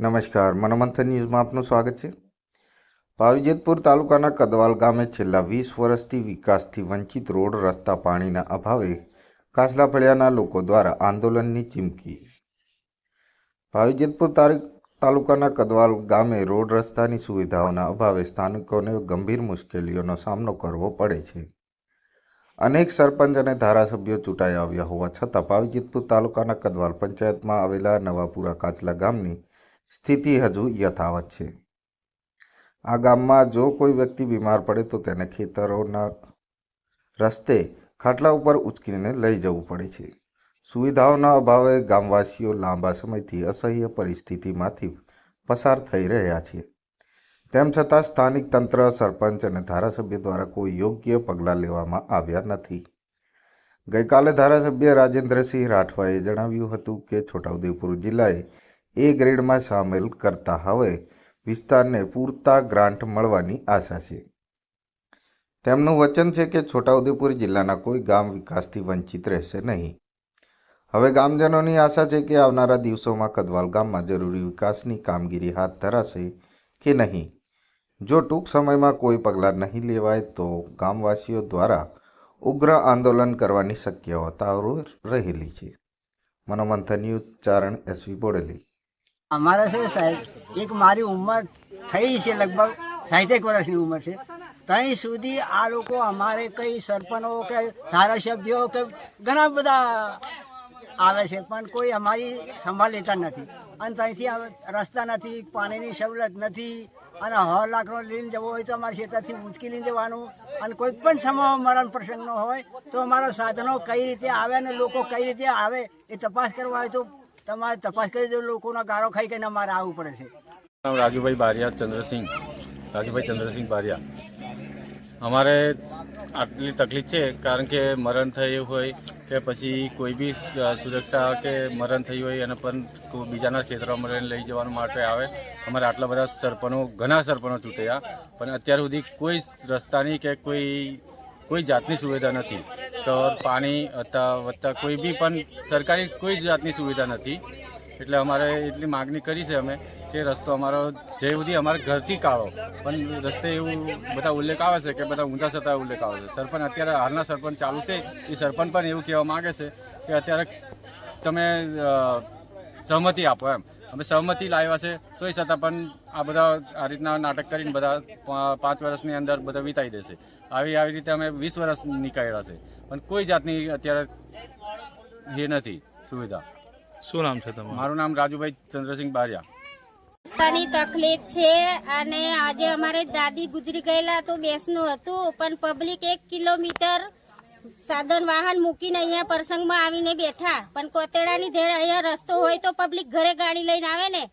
નમસ્કાર, મનોમંથન ન્યૂઝમાં આપનું સ્વાગત છે. પાવીજેતપુર તાલુકાના કદવાલ ગામે છેલ્લા વીસ વર્ષથી વિકાસથી વંચિત રોડ, રસ્તા, પાણીના અભાવે કાસલા ફળિયાના લોકો દ્વારા આંદોલનની ચીમકી. પાવીજેતપુર તાલુકાના કદવાલ ગામે રોડ, રસ્તાની સુવિધાઓના અભાવે સ્થાનિકોને ગંભીર મુશ્કેલીઓનો સામનો કરવો પડે છે. અનેક સરપંચ અને ધારાસભ્યો ચૂંટાઈ આવ્યા હોવા છતાં પાવીજેતપુર તાલુકાના કદવાલ પંચાયતમાં આવેલા નવાપુરા કાચલા ગામની સ્થિતિ હજુ યથાવત છે. આ ગામમાં જો કોઈ વ્યક્તિ બીમાર પડે તો તેને ખેતરોના રસ્તે ખાટલા ઉપર ઉચકીને લઈ જવું પડે છે. સુવિધાઓના અભાવે ગામવાસીઓ લાંબા સમયથી અસહ્ય પરિસ્થિતિમાંથી પસાર થઈ રહ્યા છે. તેમ છતાં સ્થાનિક તંત્ર, સરપંચ અને ધારાસભ્ય દ્વારા કોઈ યોગ્ય પગલાં લેવામાં આવ્યા નથી. ગઈકાલે ધારાસભ્ય રાજેન્દ્રસિંહ રાઠવાએ જણાવ્યું હતું કે છોટાઉદેપુર જિલ્લાએ એ ગ્રેડમાં સામેલ કરતા હવે વિસ્તારને પૂરતા ગ્રાન્ટ મળવાની આશા છે. તેમનું વચન છે કે છોટાઉદેપુર જિલ્લાના કોઈ ગામ વિકાસથી વંચિત રહેશે નહીં. હવે ગામજનોની આશા છે કે આવનારા દિવસોમાં કદવાલ ગામમાં જરૂરી વિકાસની કામગીરી હાથ ધરાશે કે નહીં. જો ટૂંક સમયમાં કોઈ પગલાં નહીં લેવાય તો ગામવાસીઓ દ્વારા ઉગ્ર આંદોલન કરવાની શક્યતાઓ રહેલી છે. Manomanthan news Charan S V Bodeli. અમારે છે સાહેબ, એક મારી ઉંમર થઈ છે લગભગ સાઠેક વર્ષની ઉંમર છે. ત્યાં સુધી આ લોકો અમારે કઈ સરપંચો કે ધારાસભ્યો કે ઘણા બધા આવે છે, પણ કોઈ અમારી સંભાળ લેતા નથી. અને ત્યાંથી રસ્તા નથી, પાણીની સવલત નથી, અને હ લાકડો લઈને જવો હોય તો અમારે ખેતરથી ઉંચકી લઈને જવાનું, અને કોઈ પણ સમય મરણ પ્રસંગનો હોય તો અમારા સાધનો કઈ રીતે આવે અને લોકો કઈ રીતે આવે એ તપાસ કરવા હોય તો તમારે તપાસ કરી દો, લોકોના ગાળો ખાઈ કરીને અમારે આવવું પડે છે. રાજુભાઈ બારિયા ચંદ્રસિંહ. રાજુભાઈ ચંદ્રસિંહ બારિયા. અમારે આટલી તકલીફ છે, કારણ કે મરણ થયું હોય કે પછી કોઈ બી સુરક્ષા કે મરણ થયું હોય અને પણ બીજાના ખેતરોમાં રહીને લઈ જવાનું માટે આવે. અમારે આટલા બધા સરપંચો ઘણા સરપંચો ચૂંટ્યા, પણ અત્યાર સુધી કોઈ રસ્તાની કે કોઈ કોઈ જાતની સુવિધા નથી. તો પાણી વત્તા કોઈ બી પણ સરકારી કોઈ જ જાતની સુવિધા નથી. એટલે અમારે એટલી માગણી કરી છે અમે કે રસ્તો અમારો જે સુધી અમારે ઘરથી કાઢો પણ રસ્તે એવું બધા ઉલ્લેખ આવે છે કે બધા ઊંધા છતાં ઉલ્લેખ આવે છે. સરપંચ અત્યારે હાલના સરપંચ ચાલુ છે. એ સરપંચ પણ એવું કહેવા માગે છે કે અત્યારે તમે સહમતિ આપો એમ. અમે સહમતિ લાવ્યા છે તોય છતાં પણ આ બધા આ રીતના નાટક કરીને બધા પાંચ વર્ષની અંદર બધા વિતાઈ દેશે આવી આવી રીતે અમે વીસ વર્ષ નીકળ્યા છે. પણ કોઈ જાતની અત્યારે એ નથી સુવિધા. શું નામ છે તમારું? મારું નામ રાજુભાઈ ચંદ્રસિંહ બારિયા. રસ્તાની તકલીફ છે અને આજે અમારે દાદી ગુજરી ગયેલા તો બેસનું હતું પણ પબ્લિક એક કિલોમીટર સાધન વાહન મૂકીને અહીંયા પ્રસંગમાં આવીને બેઠા. પણ કોતેડાની ધેડ અહીંયા રસ્તો હોય તો પબ્લિક ઘરે ગાડી લઈને આવે ને?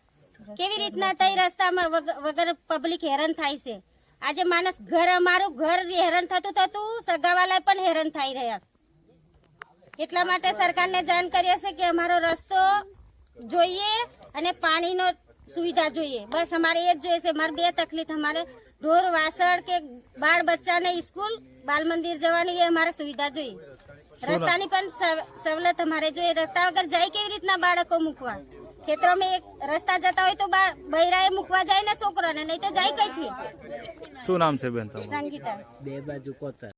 કેવી રીતના તઈ રસ્તામાં વગર પબ્લિક હેરાન થાય છે? આજે માણસ ઘર અમારું ઘર હેરાન થતું થતું સગાવાલા પણ હેરાન થઈ રહ્યા છે. એટલા માટે સરકારને જાણ કરીએ છે કે અમારો રસ્તો જોઈએ અને પાણીનો સુવિધા જોઈએ. બસ અમારે એ જ જોઈએ છે મારે બે તકલીફ અમારે ઢોર વાસણ કે બાળ બચ્ચાને સ્કૂલ બાલ મંદિર જવાની એ અમારે સુવિધા જોઈએ. રસ્તાની પણ સવ- સવલત અમારે જોઈએ. રસ્તા વગર જાય કેવી રીતના બાળકો મૂકવા? ખેતરોમાં એક રસ્તા જતા હોય તો બા- બૈરાએ મૂકવા જાય ને છોકરાને નહીં તો જાય કઈથી શું નામ છે બેન સંગીતા.